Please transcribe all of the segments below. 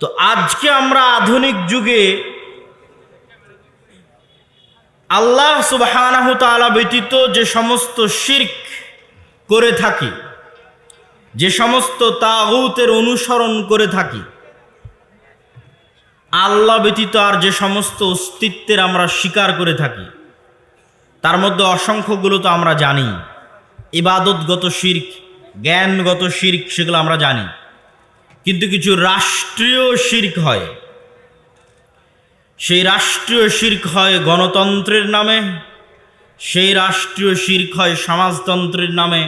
তো আজকে আমরা আধুনিক যুগে আল্লাহ সুবাহ ব্যতীত যে সমস্ত শির্ক করে থাকি, যে সমস্ত তাগুতের অনুসরণ করে থাকি, আল্লাহ ব্যতীত আর যে সমস্ত অস্তিত্বের আমরা স্বীকার করে থাকি, তার মধ্যে অসংখ্যগুলো তো আমরা জানি। ইবাদতগত শির্ক, জ্ঞানগত শির্ক, সেগুলো আমরা জানি। কিন্তু কিছু রাষ্ট্রীয় শির্ক হয়। সেই রাষ্ট্রীয় শির্ক হয় গণতন্ত্রের নামে, সেই রাষ্ট্রীয় শির্ক হয় সমাজতন্ত্রের নামে,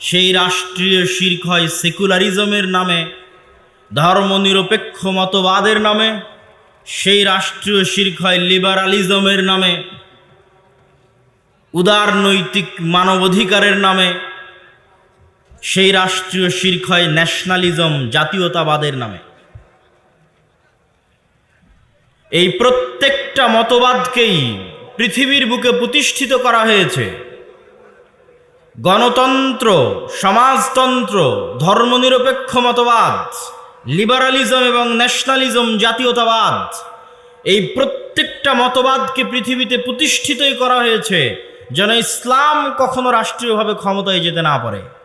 সেই রাষ্ট্রীয় শির্ক হয় সেকুলারিজমের নামে, ধর্মনিরপেক্ষ মতবাদের নামে, সেই রাষ্ট্রীয় শির্ক হয় লিবারালিজমের নামে উদার নৈতিক মানবাধিকারের নামে সেই রাষ্ট্রীয় শির্ক হয় ন্যাশনালিজম জাতীয়তাবাদের নামে। এই প্রত্যেকটা মতবাদকেই পৃথিবীর বুকে প্রতিষ্ঠিত করা হয়েছে। গণতন্ত্র, সমাজতন্ত্র, ধর্মনিরপেক্ষ মতবাদ লিবারালিজম এবং ন্যাশনালিজম জাতীয়তাবাদ, এই প্রত্যেকটা মতবাদকে পৃথিবীতে প্রতিষ্ঠিতই করা হয়েছে যেন ইসলাম কখনো রাষ্ট্রীয়ভাবে ক্ষমতায় যেতে না পারে।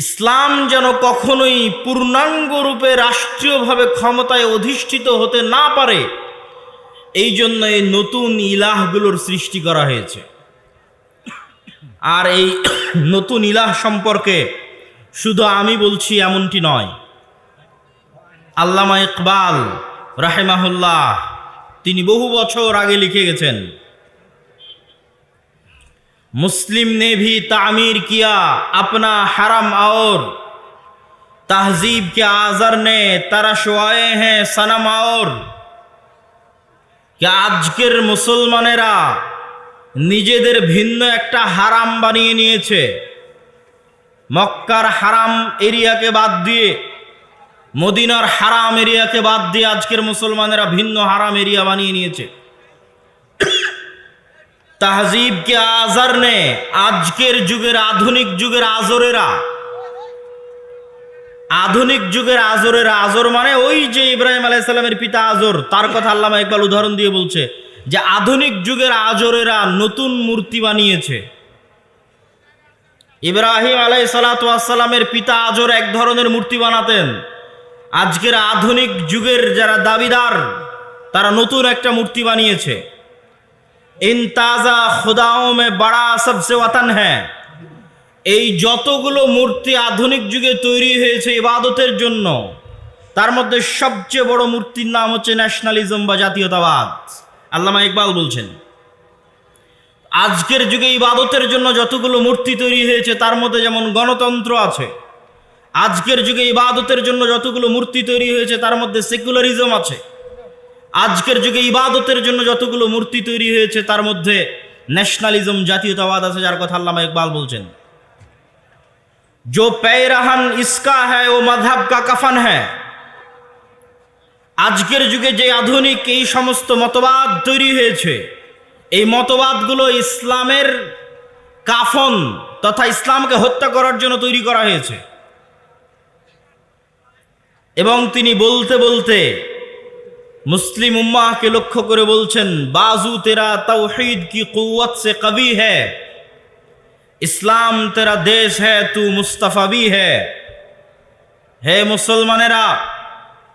ইসলাম যেন কখনোই পূর্ণাঙ্গ রূপে রাষ্ট্রীয়ভাবে ক্ষমতায় অধিষ্ঠিত হতে না পারে, এই জন্য এই নতুন ইলাহগুলোর সৃষ্টি করা হয়েছে। আর এই নতুন ইলাহ সম্পর্কে শুধু আমি বলছি এমনটি নয়। আল্লামা ইকবাল রাহেমাহুল্লাহ তিনি বহু বছর আগে লিখে গেছেন मुस्लिम ने भी तामीर किया अपना हरम और तहजीब के आजर ने तरशवाए हैं सनम और क्या আজকের মুসলমানেরা নিজেদের ভিন্ন একটা হারাম বানিয়ে নিয়েছে মক্কার হারাম এরিয়াকে বাদ দিয়ে মদিনার হারাম এরিয়াকে বাদ দিয়ে আজকের মুসলমানেরা ভিন্ন হারাম এরিয়া বানিয়ে নিয়েছে তাহজিবকে আজার নে, আজকের যুগের আধুনিক যুগের আজরেরা। আধুনিক যুগের আজরেরা আজর মানে ওই যে ইব্রাহিম আলাইসাল্লামের পিতা আজর, তার কথা আল্লামা একবার উদাহরণ দিয়ে বলছে যে আধুনিক যুগের আজরেরা নতুন মূর্তি বানিয়েছে। ইব্রাহিম আলাই সালাতামের পিতা আজর এক ধরনের মূর্তি বানাতেন। আজকের আধুনিক যুগের যারা দাবিদার, তারা নতুন একটা মূর্তি বানিয়েছে। इन ताज़ा खुदाओं में बड़ा सबसे वतन है এই যতগুলো মূর্তি আধুনিক যুগে তৈরি হয়েছে ইবাদতের জন্য তার মধ্যে সবচেয়ে বড় মূর্তির নাম হচ্ছে ন্যাশনালিজম বা জাতীয়তাবাদ আল্লামা ইকবাল বলছেন আজকের যুগে ইবাদতের জন্য যতগুলো মূর্তি তৈরি হয়েছে তার মধ্যে যেমন গণতন্ত্র আছে আজকের যুগে ইবাদতের জন্য যতগুলো মূর্তি তৈরি হয়েছে তার মধ্যে সেকুলারিজম আছে আজকের যুগে ইবাদতের জন্য যতগুলো মূর্তি তৈরি হয়েছে তার মধ্যে ন্যাশনালিজম জাতীয়তাবাদ আছে যার কথা আল্লামা ইকবাল বলছেন जो पैरहन इसका है वो मजहब का कफन है আজকের যুগে যে আধুনিক এই সমস্ত মতবাদ তৈরি হয়েছে এই মতবাদগুলো ইসলামের কাফন তথা ইসলামকে হত্যা করার জন্য তৈরি করা হয়েছে এবং তিনি বলতে বলতে মুসলিম উম্মাহকে লক্ষ্য করে বলছেন, বাজু তেরা তৌহিদ কি কুয়ত সে কবি হ্যায় ইসলাম তেরা দেশ হ্যায় তু মুস্তাফাবি হ্যায় হে। মুসলমানেরা,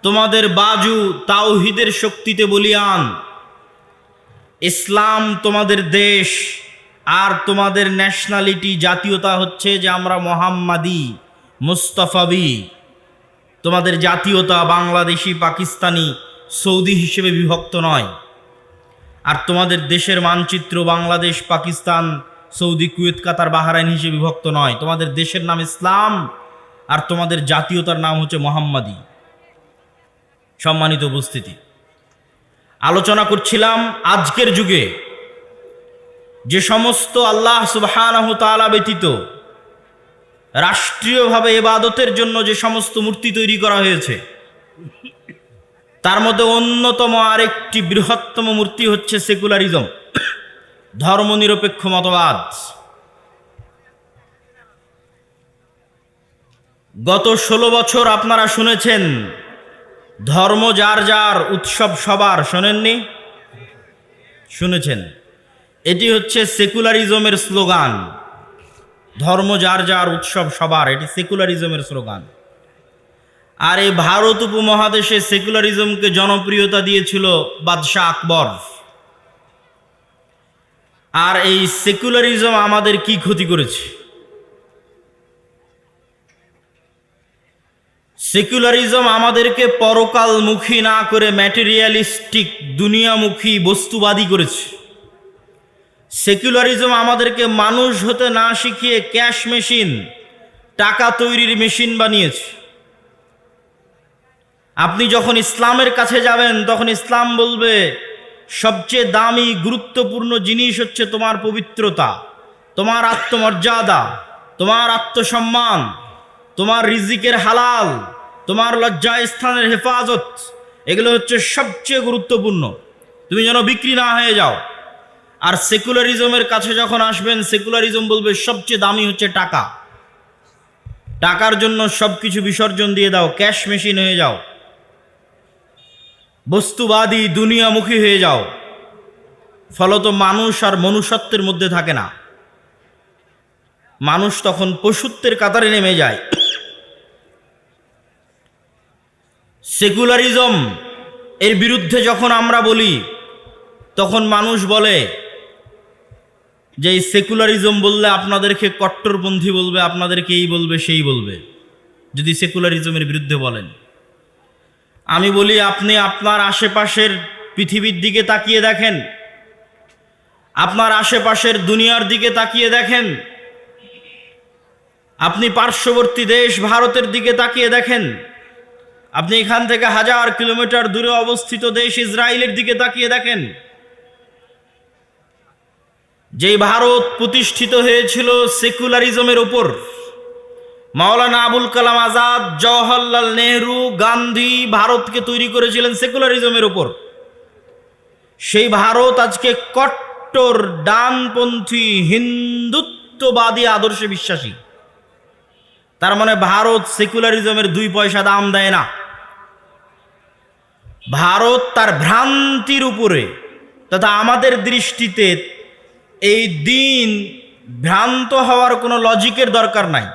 তোমাদের বাজু তাওহিদের শক্তিতে বলিয়ান। ইসলাম তোমাদের দেশ, আর তোমাদের ন্যাশনালিটি জাতীয়তা হচ্ছে যে আমরা মোহাম্মাদি মুস্তফাবি তোমাদের জাতীয়তা বাংলাদেশি, পাকিস্তানি সৌদি হিসেবে বিভক্ত নয়। আর তোমাদের দেশের মানচিত্র Bangladesh, Pakistan, Saudi, Kuwait, Qatar, Bahrain হিসেবে বিভক্ত নয়। তোমাদের দেশের নাম ইসলাম আর তোমাদের জাতীয়তার নাম হচ্ছে মোহাম্মদী। সম্মানিত উপস্থিতি। আলোচনা করছিলাম আজকের যুগে। যে সমস্ত আল্লাহ তাআলা ব্যতীত রাষ্ট্রীয়ভাবে এবাদতের জন্য যে সমস্ত মূর্তি তৈরি করা হয়েছে তার মধ্যে অন্যতম আরেকটি বৃহত্তম মূর্তি হচ্ছে সেকুলারিজম। ধর্মনিরপেক্ষ মতবাদ। গত ষোলো বছর আপনারা শুনেছেন, ধর্ম যার যার উৎসব সবার, শোনেননি? শুনেছেন। এটি হচ্ছে সেকুলারিজমের স্লোগান। ধর্ম যার যার উৎসব সবার, এটি সেকুলারিজমের স্লোগান। আর এই ভারত উপমহাদেশে সেকুলারিজমকে জনপ্রিয়তা দিয়েছিল বাদশাহ আকবর। আর এই সেকুলারিজম আমাদের কি ক্ষতি করেছে? সেকুলারিজম আমাদেরকে পরকালমুখী না করে ম্যাটেরিয়ালিস্টিক দুনিয়ামুখী বস্তুবাদী করেছে। সেকুলারিজম আমাদেরকে মানুষ হতে না শিখিয়ে ক্যাশ মেশিন, টাকা তৈরির মেশিন বানিয়েছে। আপনি যখন ইসলামের কাছে যাবেন, তখন ইসলাম বলবে, সবচেয়ে দামি, গুরুত্বপূর্ণ জিনিস হচ্ছে তোমার পবিত্রতা, তোমার আত্মমর্যাদা, তোমার আত্মসম্মান, তোমার রিজিকের হালাল, তোমার লজ্জা স্থানের হেফাজত। এগুলো হচ্ছে সবচেয়ে গুরুত্বপূর্ণ। তুমি যেন বিক্রি না হয়ে যাও। আর সেকুলারিজমের কাছে যখন আসবেন, সেকুলারিজম বলবে, সবচেয়ে দামি হচ্ছে টাকা। টাকার জন্য সব কিছু বিসর্জন দিয়ে দাও, ক্যাশ মেশিন হয়ে যাও। বস্তুবাদী দুনিয়ামুখী হয়ে যাও। ফলত মানুষ আর মনুষ্যত্বের মধ্যে থাকে না। মানুষ তখন পশুত্বের কাতারে নেমে যায়। সেকুলারিজম এর বিরুদ্ধে যখন আমরা বলি, তখন মানুষ বলে যে, এই সেকুলারিজম বললে আপনাদেরকে কট্টরপন্থী বলবে, আপনাদেরকে এই বলবে, সেই বলবে। যদি সেকুলারিজমের বিরুদ্ধে বলেন। আমি বলি, আপনি আপনার আশেপাশের পৃথিবীর দিকে তাকিয়ে দেখেন। আপনার আশেপাশের দুনিয়ার দিকে তাকিয়ে দেখেন। আপনি পার্শ্ববর্তী দেশ ভারতের দিকে তাকিয়ে দেখেন। আপনি এখান থেকে হাজার কিলোমিটার দূরে অবস্থিত দেশ ইসরায়েলের দিকে তাকিয়ে দেখেন। যেই ভারত প্রতিষ্ঠিত হয়েছিল সেকুলারিজমের ওপর মাওলানা আবুল কালাম আজাদ, জওহরলাল নেহরু, গান্ধী ভারতকে তৈরি করেছিলেন সেকুলারিজমের ওপর সেই ভারত আজকে কট্টর, ডানপন্থী, হিন্দুত্ববাদী, আদর্শে বিশ্বাসী। তার মানে ভারত সেকুলারিজমের দুই পয়সা দাম দেয় না। ভারত তার ভ্রান্তির উপরে তথা আমাদের দৃষ্টিতে এই দিন ভ্রান্ত হওয়ার কোনো লজিকের দরকার নাই।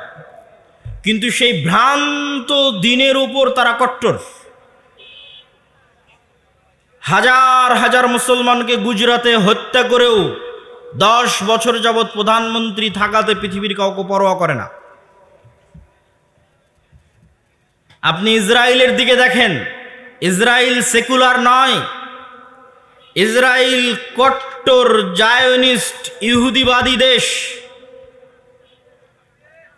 কিন্তু সেই ভ্রান্ত দিনের উপর তারা কট্টর। হাজার হাজার মুসলমানকে গুজরাতে হত্যা করেও দশ বছর যাবৎ প্রধানমন্ত্রী থাকাতে পৃথিবীর কাউকে পরোয়া করে না। আপনি ইসরায়েলের দিকে দেখেন, ইসরায়েল সেকুলার নয়। ইসরায়েল কট্টর জায়নিস্ট ইহুদিবাদী দেশ।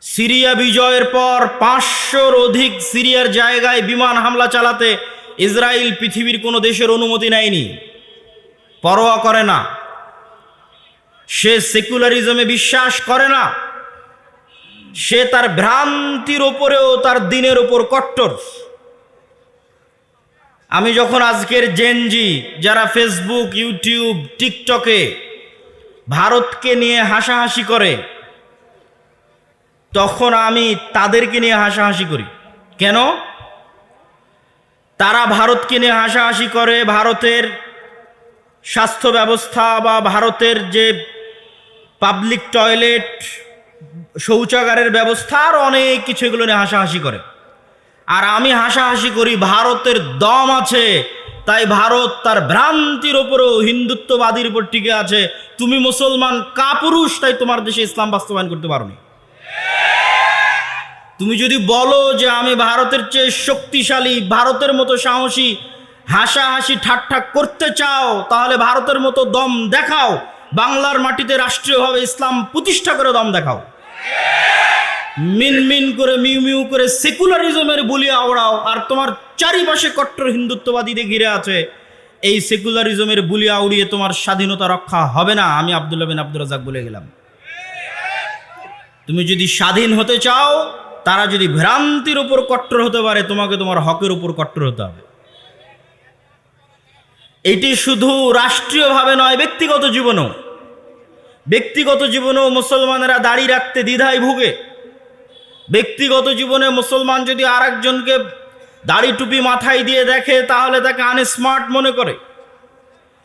সিরিয়া বিজয়ের পর পাঁচশোর অধিক সিরিয়ার জায়গায় বিমান হামলা চালাতে ইসরায়েল পৃথিবীর কোনো দেশের অনুমতি নেয়নি। পরোয়া করে না। সে সেকুলারিজমে বিশ্বাস করে না। সে তার ভ্রান্তির ওপরেও তার দিনের ওপর কট্টর। আমি যখন আজকের জেনজি, যারা ফেসবুক, ইউটিউব, টিকটকে ভারতকে নিয়ে হাসাহাসি করে তখন আমি তাদেরকে নিয়ে হাসাহাসি করি। কেন? তারা ভারতকে নিয়ে হাসাহাসি করে, ভারতের স্বাস্থ্য ব্যবস্থা বা ভারতের যে পাবলিক টয়লেট, শৌচাগারের ব্যবস্থা, আর অনেক কিছু এগুলো নিয়ে হাসাহাসি করে। আর আমি হাসাহাসি করি, ভারতের দম আছে, তাই ভারত তার ভ্রান্তির ওপরেও হিন্দুত্ববাদীর উপর টিকে আছে। তুমি মুসলমান, কাপুরুষ, তাই তোমার দেশে ইসলাম বাস্তবায়ন করতে পারোনি। তুমি যদি বলো যে আমি ভারতের চেয়ে শক্তিশালী, ভারতের মতো সাহসী, হাসাহাসি ঠাট্টা করতে চাও, তাহলে ভারতের মতো দম দেখাও। বাংলার মাটিতে রাষ্ট্রীয়ভাবে ইসলাম প্রতিষ্ঠা করে দম দেখাও। মিন মিন করে, মিউ মিউ করে সেকুলারিজমের বলি আওড়াও, আর তোমার চারিপাশে কট্টর হিন্দুত্ববাদীদের ঘিরে আছে। এই সেকুলারিজমের বুলি আউড়িয়ে তোমার স্বাধীনতা রক্ষা হবে না, আমি আবদুল্লাহ বিন আব্দুল রাজাক বলে গেলাম। তুমি যদি স্বাধীন হতে চাও তারা যদি ভ্রান্তির উপর কট্টর হতে পারে, তোমাকে তোমার হকের উপর কট্টর হতে হবে। এটি শুধু রাষ্ট্রীয়ভাবে নয়, ব্যক্তিগত জীবনেও। ব্যক্তিগত জীবনেও মুসলমানেরা দাড়ি রাখতে দ্বিধায় ভুগে। ব্যক্তিগত জীবনে মুসলমান যদি আর একজনকে দাড়ি টুপি মাথায় দিয়ে দেখে, তাহলে তাকে আনস্মার্ট মনে করে।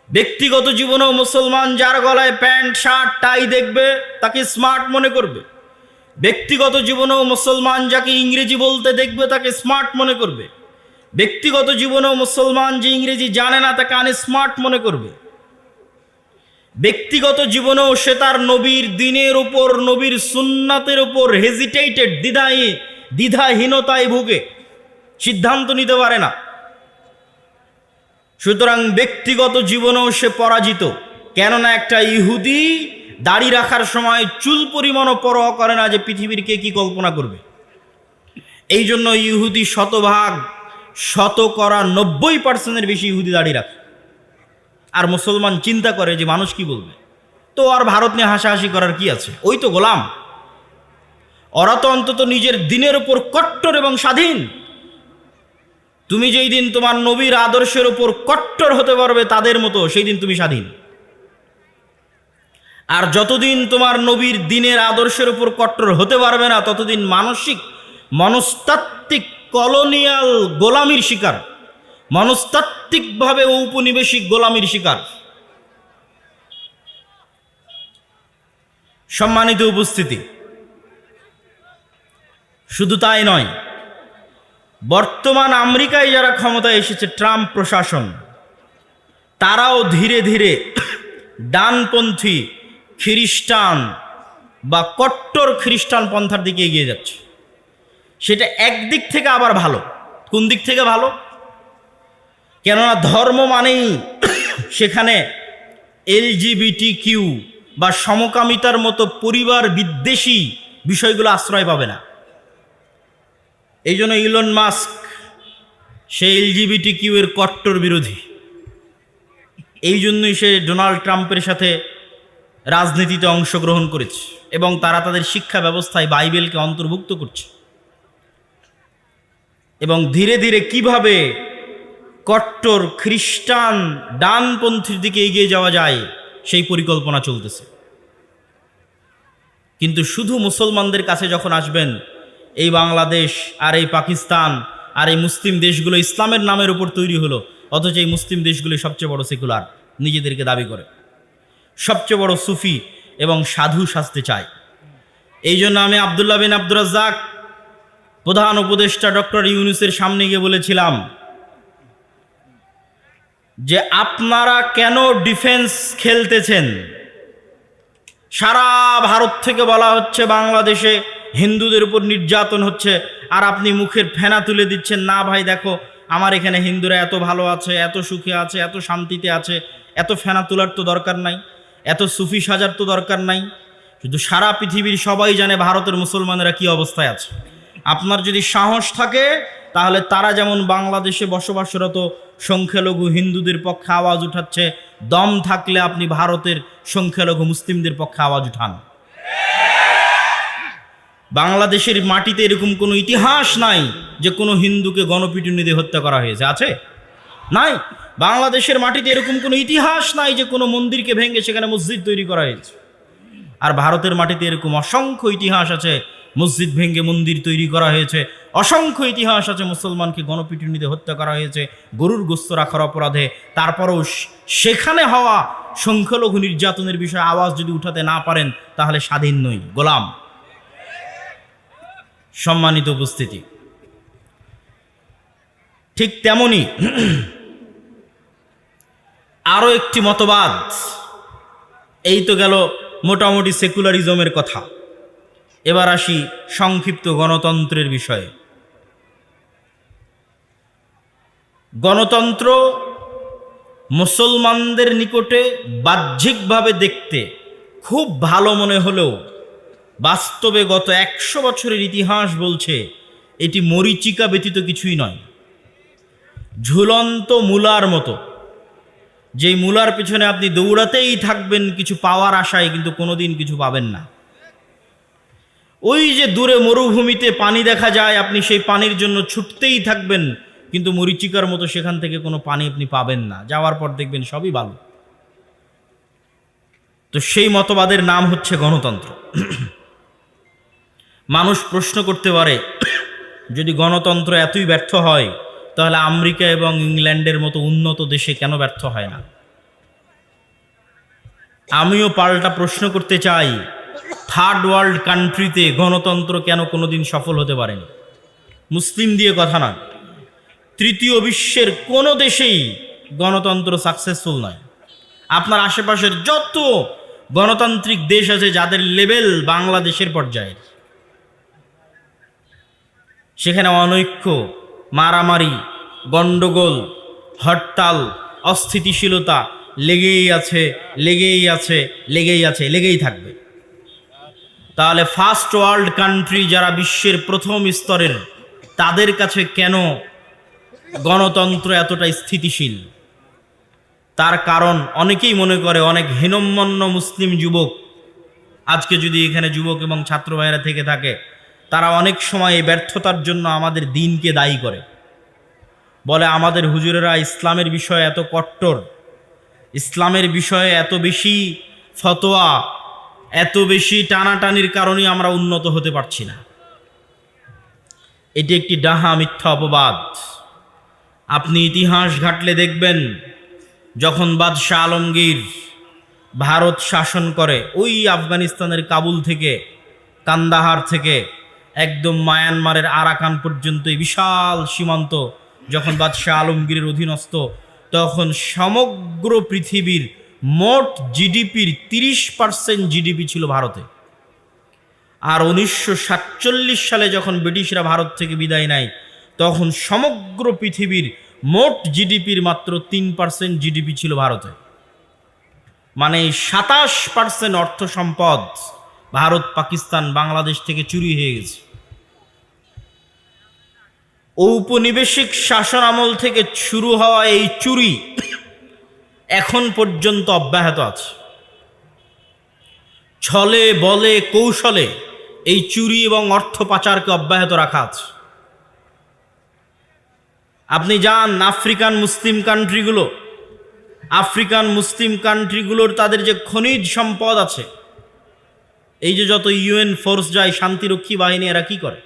ব্যক্তিগত জীবনেও মুসলমান যার গলায় প্যান্ট, শার্ট, টাই দেখবে, তাকে স্মার্ট মনে করবে। ব্যক্তিগত জীবনেও মুসলমান যাকে ইংরেজি বলতে দেখবে তাকে স্মার্ট মনে করবে। ব্যক্তিগত জীবনেও মুসলমান যে ইংরেজি জানে না, তাকে আনস্মার্ট মনে করবে। ব্যক্তিগত জীবনেও সে তার নবীর দিনের উপর, নবীর সুন্নাতের উপর হেজিটেটেড দ্বিধায়, দ্বিধাহীনতায় ভুগে সিদ্ধান্ত নিতে পারে না। সুতরাং ব্যক্তিগত জীবনেও সে পরাজিত। কেননা একটা ইহুদি দাড়ি রাখার সময় চুল পরিমাণও পরোয়া করে না যে পৃথিবীর কে কি কল্পনা করবে। এই জন্য ইহুদি শতভাগ, শত করা নব্বই পার্সেন্টের বেশি ইহুদি দাড়ি রাখে। আর মুসলমান চিন্তা করে যে মানুষ কি বলবে? তো আর ভারত নিয়ে হাসাহাসি করার কি আছে? ওই তো গোলাম। ওরা তো অন্তত নিজের দিনের উপর কট্টর এবং স্বাধীন। তুমি যেই দিন তোমার নবীর আদর্শের উপর কট্টর হতে পারবে তাদের মতো, সেই দিন তুমি স্বাধীন। আর যতদিন তোমার নবীর দিনের আদর্শের উপর কট্টর হতে পারবে না, ততদিন মানসিক, মনস্তাত্ত্বিক কলোনিয়াল গোলামির শিকার। মনস্তাত্ত্বিকভাবে ঔপনিবেশিক গোলামির শিকার। সম্মানিত উপস্থিতি। শুধু তাই নয়, বর্তমান আমেরিকায় যারা ক্ষমতায় এসেছে, ট্রাম্প প্রশাসন, তারাও ধীরে ধীরে ডানপন্থী খ্রিস্টান বা কট্টর খ্রিস্টান পন্থার দিকে এগিয়ে যাচ্ছে। সেটা একদিক থেকে আবার ভালো। কোন দিক থেকে ভালো? কেননা ধর্ম মানেই সেখানে এলজিবিটি কিউ বা সমকামিতার মতো পরিবার বিদ্বেষী বিষয়গুলো আশ্রয় পাবে না। এই জন্য ইলন মাস্ক সে এলজিবিটি কিউ এর কট্টর বিরোধী। এই জন্যই সে ডোনাল্ড ট্রাম্পের সাথে রাজনীতিতে অংশগ্রহণ করেছে এবং তারা তাদের শিক্ষা ব্যবস্থায় বাইবেলকে অন্তর্ভুক্ত করছে। এবং ধীরে ধীরে কীভাবে কট্টর খ্রিস্টান ডানপন্থীর দিকে এগিয়ে যাওয়া যায়, সেই পরিকল্পনা চলতেছে। কিন্তু শুধু মুসলমানদের কাছে যখন আসবেন, এই বাংলাদেশ আর এই পাকিস্তান আর এই মুসলিম দেশগুলো ইসলামের নামের উপর তৈরি হলো, অথচ এই মুসলিম দেশগুলি সবচেয়ে বড় সেকুলার, নিজেদেরকে দাবি করে। সবচেয়ে বড় সুফি এবং সাধু সাজতে চায়। এই জন্য আমি আবদুল্লাহ বিন আব্দুর রাজ্জাক, প্রধান উপদেষ্টা ডক্টর ইউনুসের সামনে গিয়ে বলেছিলাম যে আপনারা কেন ডিফেন্স খেলতেছেন? সারা ভারত থেকে বলা হচ্ছে বাংলাদেশে হিন্দুদের উপর নির্যাতন হচ্ছে আর আপনি মুখের ফেনা তুলে দিচ্ছেন, না ভাই, দেখো, আমার এখানে হিন্দুরা এত ভালো আছে, এত সুখে আছে, এত শান্তিতে আছে, এত ফেনা তোলার তো দরকার নাই। এত সুফি সাজার তো দরকার নাই। শুধু সারা পৃথিবীর সবাই জানে ভারতের মুসলমানেরা কি অবস্থায় আছে। আপনার যদি সাহস থাকে, তাহলে তারা যেমন বাংলাদেশে বসবাসরত সংখ্যালঘু হিন্দুদের পক্ষে আওয়াজ উঠাচ্ছে, দম থাকলে আপনি ভারতের সংখ্যালঘু মুসলিমদের পক্ষে আওয়াজ উঠান। বাংলাদেশের মাটিতে এরকম কোনো ইতিহাস নাই যে কোনো হিন্দুকে গণপিটুনি হত্যা করা হয়েছে। আছে? নাই। বাংলাদেশের মাটিতে এরকম কোনো ইতিহাস নাই যে কোনো মন্দিরকে ভেঙে সেখানে মসজিদ তৈরি করা হয়েছে। আর ভারতের মাটিতে এরকম অসংখ্য ইতিহাস আছে, মসজিদ ভেঙে মন্দির তৈরি করা হয়েছে। অসংখ্য ইতিহাস আছে, মুসলমানকে গণপিটুনিতে হত্যা করা হয়েছে, গরুর গোস্ত রাখার অপরাধে। তারপরও সেখানে হওয়া সংখ্যালঘু নির্যাতনের বিষয়ে আওয়াজ যদি উঠাতে না পারেন, তাহলে স্বাধীন নই। গোলাম। সম্মানিত উপস্থিতি। ঠিক তেমনি আরও একটি মতবাদ। এই তো গেল মোটামুটি সেকুলারিজমের কথা। এবার আসি সংক্ষিপ্ত গণতন্ত্রের বিষয়ে। গণতন্ত্র মুসলমানদের নিকটে বাহ্যিকভাবে দেখতে খুব ভালো মনে হলেও বাস্তবে গত একশো বছরের ইতিহাস বলছে এটি মরিচিকা ব্যতীত কিছুই নয়। ঝুলন্ত মূলার মতো যেই মূলার পিছনে আপনি দৌড়াতেই থাকবেন, কিছু পাওয়ার আশায় কিন্তু কোনোদিন কিছু পাবেন না। ওই যে দূরে মরুভূমিতে পানি দেখা যায়, আপনি সেই পানির জন্য ছুটতেই থাকবেন, কিন্তু মরিচিকার মতো সেখান থেকে কোনো পানি আপনি পাবেন না। যাওয়ার পর দেখবেন সবই ভালো তো সেই মতবাদের নাম হচ্ছে গণতন্ত্র। মানুষ প্রশ্ন করতে পারে, যদি গণতন্ত্র এতই ব্যর্থ হয় তাহলে আমেরিকা এবং ইংল্যান্ডের মতো উন্নত দেশে কেন ব্যর্থ হয় না? আমিও পাল্টা প্রশ্ন করতে চাই থার্ড ওয়ার্ল্ড কান্ট্রিতে গণতন্ত্র কেন কোনোদিন সফল হতে পারেনি? মুসলিম দিয়ে কথা না তৃতীয় বিশ্বের কোনো দেশেই গণতন্ত্র সাকসেসফুল নয়। আপনার আশেপাশের যত গণতান্ত্রিক দেশ আছে, যাদের লেভেল বাংলাদেশের পর্যায়ের, সেখানে অনৈক্য মারামারি, গণ্ডগোল, হরতাল, অস্থিতিশীলতা, লেগেই আছে লেগেই আছে লেগেই আছে, লেগেই থাকবে। তাহলে ফার্স্ট ওয়ার্ল্ড কান্ট্রি যারা বিশ্বের প্রথম স্তরের, তাদের কাছে কেন গণতন্ত্র এতটা স্থিতিশীল? তার কারণ অনেকেই মনে করে, অনেক হীনম্মন্য মুসলিম যুবক আজকে যদি এখানে যুবক এবং ছাত্র ভাইয়েরা থেকে থাকে তারা অনেক সময় এই ব্যর্থতার জন্য আমাদের দিনকে দায়ী করে। বলে, আমাদের হুজুরেরা ইসলামের বিষয়ে এত কট্টর, ইসলামের বিষয়ে এত বেশি ফতোয়া, এত বেশি টানাটানির কারণে আমরা উন্নত হতে পারছি না। এটি একটি ডাহা মিথ্যা অপবাদ। আপনি ইতিহাস ঘাটলে দেখবেন, যখন বাদশাহ আলমগীর ভারত শাসন করে, ওই আফগানিস্তানের কাবুল থেকে, কান্দাহার থেকে একদম মায়ানমারের আরাকান পর্যন্ত এই বিশাল সীমান্ত। যখন বাদশাহ আলমগীরের অধীনস্থ, তখন সমগ্র পৃথিবীর মোট জিডিপির তিরিশ পার্সেন্ট জিডিপি ছিল ভারতে। আর উনিশশো সাতচল্লিশ সালে যখন ব্রিটিশরা ভারত থেকে বিদায় নেয়, তখন সমগ্র পৃথিবীর মোট জিডিপির মাত্র তিন পার্সেন্ট জিডিপি ছিল ভারতে। মানে সাতাশ পার্সেন্ট অর্থ সম্পদ ভারত, পাকিস্তান, বাংলাদেশ থেকে চুরি হয়ে গেছে। ঔপনিবেশিক শাসন আমল থেকে শুরু হওয়া এই চুরি এখন পর্যন্ত অব্যাহত আছে। ছলে, বলে, কৌশলে এই চুরি এবং অর্থ পাচারকে অব্যাহত রাখা আছে। আপনি যান আফ্রিকান মুসলিম কান্ট্রিগুলো। আফ্রিকান মুসলিম কান্ট্রিগুলোর তাদের যে খনিজ সম্পদ আছে, এই যে যত ইউএন ফোর্স যায় শান্তিরক্ষী বাহিনী, এরা কি করে?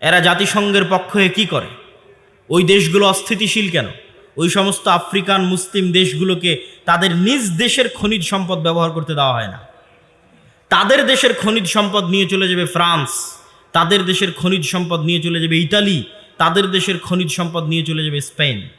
এরা জাতিসংঘের পক্ষ হয়ে কী করে? ওই দেশগুলো অস্থিতিশীল কেন? ওই সমস্ত আফ্রিকান, মুসলিম দেশগুলোকে তাদের নিজ দেশের খনিজ সম্পদ ব্যবহার করতে দেওয়া হয় না। তাদের দেশের খনিজ সম্পদ নিয়ে চলে যাবে ফ্রান্স, তাদের দেশের খনিজ সম্পদ নিয়ে চলে যাবে ইটালি তাদের দেশের খনিজ সম্পদ নিয়ে চলে যাবে স্পেন।